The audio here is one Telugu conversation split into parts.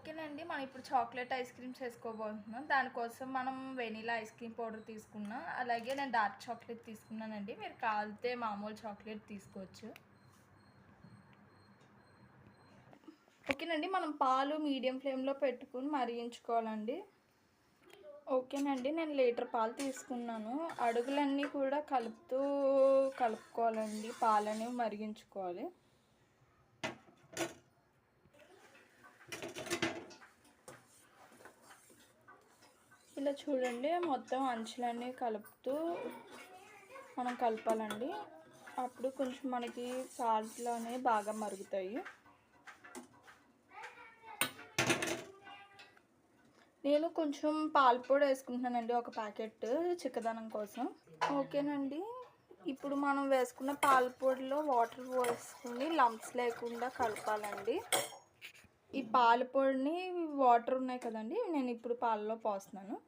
ఓకేనండి మనం ఇప్పుడు చాక్లెట్ ఐస్ క్రీమ్ చేసుకోబోతున్నాం దానికోసం మనం వెనీలా ఐస్ క్రీమ్ పౌడర్ తీసుకున్నాం అలాగే నేను డార్క్ చాక్లెట్ తీసుకున్నానండి. మీరు కాలితే మామూలు చాక్లెట్ తీసుకోవచ్చు. ఓకేనండి మనం పాలు మీడియం ఫ్లేమ్లో పెట్టుకుని మరిగించుకోవాలండి. ఓకేనండి నేను లీటర్ పాలు తీసుకున్నాను. అడుగులన్నీ కూడా కలుపుతూ కలుపుకోవాలండి పాలని మరిగించుకోవాలి. ఇలా చూడండి మొత్తం అంచులన్నీ కలుపుతూ మనం కలపాలండి. అప్పుడు కొంచెం మనకి పాలు అనేవి బాగా మరుగుతాయి. నేను కొంచెం పాల పొడి వేసుకుంటున్నానండి ఒక ప్యాకెట్ చిక్కదనం కోసం. ఓకేనండి. ఇప్పుడు మనం వేసుకున్న పాల పొడిలో వాటర్ పోసుకుని లంప్స్ లేకుండా కలపాలండి. ఈ పాల పొడిని వాటర్ ఉన్నాయి కదండి నేను ఇప్పుడు పాలలో పోస్తున్నాను.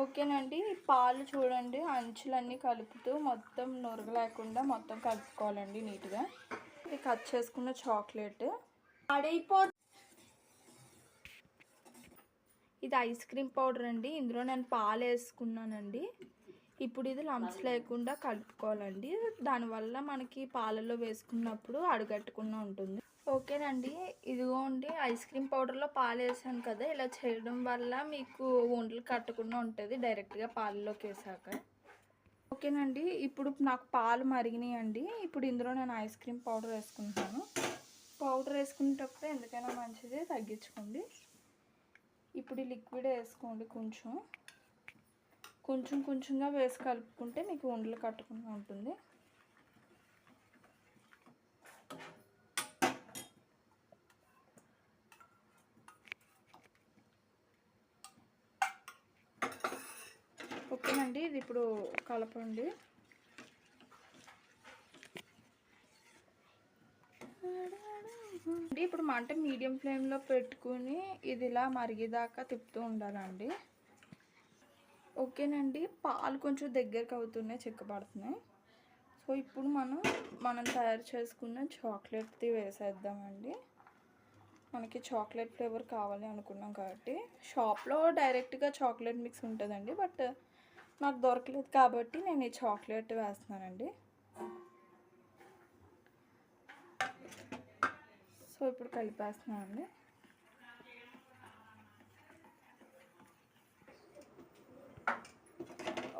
ఓకేనండి. పాలు చూడండి అంచులన్నీ కలుపుతూ మొత్తం నురగ లేకుండా మొత్తం కలుపుకోవాలండి నీట్గా. ఇది కట్ చేసుకున్న చాక్లెట్. అడైపో ఇది ఐస్ క్రీమ్ పౌడర్ అండి. ఇందులో నేను పాలు వేసుకున్నానండి. ఇప్పుడు ఇది లంప్స్ లేకుండా కలుపుకోవాలండి. దానివల్ల మనకి పాలలో వేసుకున్నప్పుడు అడుగట్టుకుండా ఉంటుంది. ఓకేనండి. ఇదిగోండి ఐస్ క్రీమ్ పౌడర్లో పాలు వేసాను కదా ఇలా చేయడం వల్ల మీకు ఒంట్లు కట్టకుండా ఉంటుంది డైరెక్ట్గా పాలలోకి వేసాక. ఓకేనండి ఇప్పుడు నాకు పాలు మరిగినాయండి. ఇప్పుడు ఇందులో నేను ఐస్ క్రీమ్ పౌడర్ వేసుకుంటాను పౌడర్ వేసుకునేటప్పుడు ఎందుకైనా మంచిది తగ్గించుకోండి. ఇప్పుడు ఈ లిక్విడ్ వేసుకోండి కొంచెం. కొంచెం కొంచెంగా వేసి కలుపుకుంటే మీకు ఉండలు కట్టకుండా ఉంటుంది. ఓకేనండి ఇది ఇప్పుడు కలపండి. ఇప్పుడు మంట మీడియం ఫ్లేమ్లో పెట్టుకుని ఇది ఇలా మరిగేదాకా తిప్పుతూ ఉండాలండి. ఓకేనండి? పాలు కొంచెం దగ్గరకు అవుతున్నాయి చిక్కబడుతున్నాయి సో ఇప్పుడు మనం మనం తయారు చేసుకున్న చాక్లెట్ది వేసేద్దామండి. మనకి చాక్లెట్ ఫ్లేవర్ కావాలి అనుకున్నాం కాబట్టి. షాప్లో డైరెక్ట్గా చాక్లెట్ మిక్స్ ఉంటుందండి బట్ నాకు దొరకలేదు కాబట్టి నేను ఈ చాక్లెట్ వేస్తున్నానండి. సో ఇప్పుడు కలిపేస్తున్నానండి.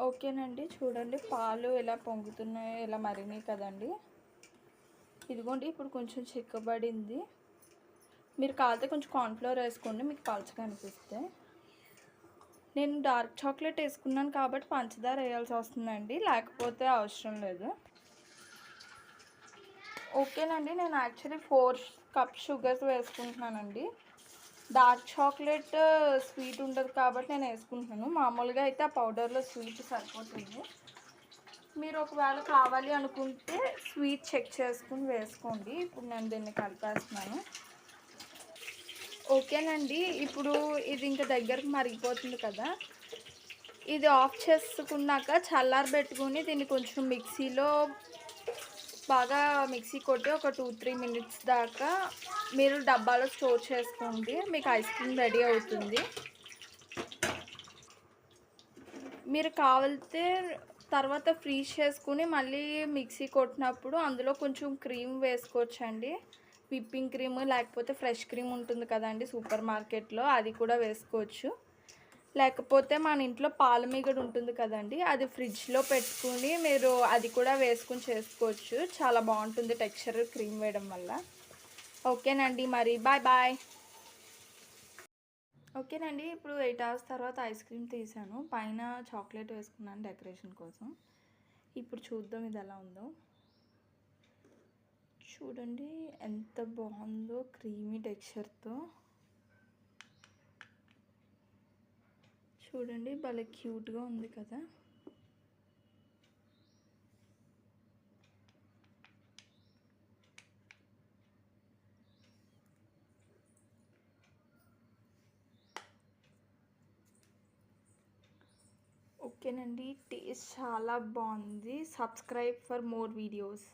ఓకేనండి చూడండి పాలు ఎలా పొంగుతున్నాయో ఎలా మరిగినాయి కదండి. ఇదిగోండి ఇప్పుడు కొంచెం చిక్కబడింది. మీరు కాలితే కొంచెం కార్న్ఫ్లవర్ వేసుకోండి మీకు పలచగా అనిపిస్తే. నేను డార్క్ చాక్లెట్ వేసుకున్నాను కాబట్టి పంచదార వేయాల్సి వస్తుందండి లేకపోతే అవసరం లేదు. ఓకేనండి నేను యాక్చువల్లీ ఫోర్ కప్ షుగర్స్ వేసుకుంటున్నానండి. డార్క్ చాక్లెట్ స్వీట్ ఉండదు కాబట్టి నేను వేసుకుంటున్నాను. మామూలుగా అయితే ఆ పౌడర్లో స్వీట్ సరిపోతుంది. మీరు ఒకవేళ కావాలి అనుకుంటే స్వీట్ చెక్ చేసుకుని వేసుకోండి. ఇప్పుడు నేను దీన్ని కలిపేస్తున్నాను. ఓకేనండి. ఇప్పుడు ఇది ఇంకా దగ్గరకు మరిగిపోతుంది కదా. ఇది ఆఫ్ చేసుకున్నాక చల్లారి పెట్టుకుని దీన్ని కొంచెం మిక్సీలో బాగా మిక్సీ కొట్టి ఒక టూ త్రీ మినిట్స్ దాకా మీరు డబ్బాలో స్టోర్ చేసుకోండి. మీకు ఐస్ క్రీమ్ రెడీ అవుతుంది. మీరు కావాలితే తర్వాత ఫ్రీజ్ చేసుకుని మళ్ళీ మిక్సీ కొట్టినప్పుడు అందులో కొంచెం క్రీమ్ వేసుకోవచ్చండి. విప్పింగ్ క్రీమ్ లేకపోతే ఫ్రెష్ క్రీమ్ ఉంటుంది కదండి సూపర్ మార్కెట్లో అది కూడా వేసుకోవచ్చు. లేకపోతే మన ఇంట్లో పాల మీగడ ఉంటుంది కదండి అది ఫ్రిడ్జ్లో పెట్టుకుని మీరు అది కూడా వేసుకుని చేసుకోవచ్చు. చాలా బాగుంటుంది టెక్స్చర్ క్రీమ్ వేయడం వల్ల. ఓకేనండి మరి బాయ్ బాయ్. ఓకేనండి ఇప్పుడు ఎయిట్ అవర్స్ తర్వాత ఐస్ క్రీమ్ తీసాను. పైన చాక్లెట్ వేసుకున్నాను డెకరేషన్ కోసం. ఇప్పుడు చూద్దాం ఇది ఎలా ఉందో. చూడండి ఎంత బాగుందో క్రీమీ టెక్స్చర్తో. చూడండి భలే క్యూట్గా ఉంది కదా. ఓకేనండి టేస్ట్ చాలా బాగుంది. Subscribe for more videos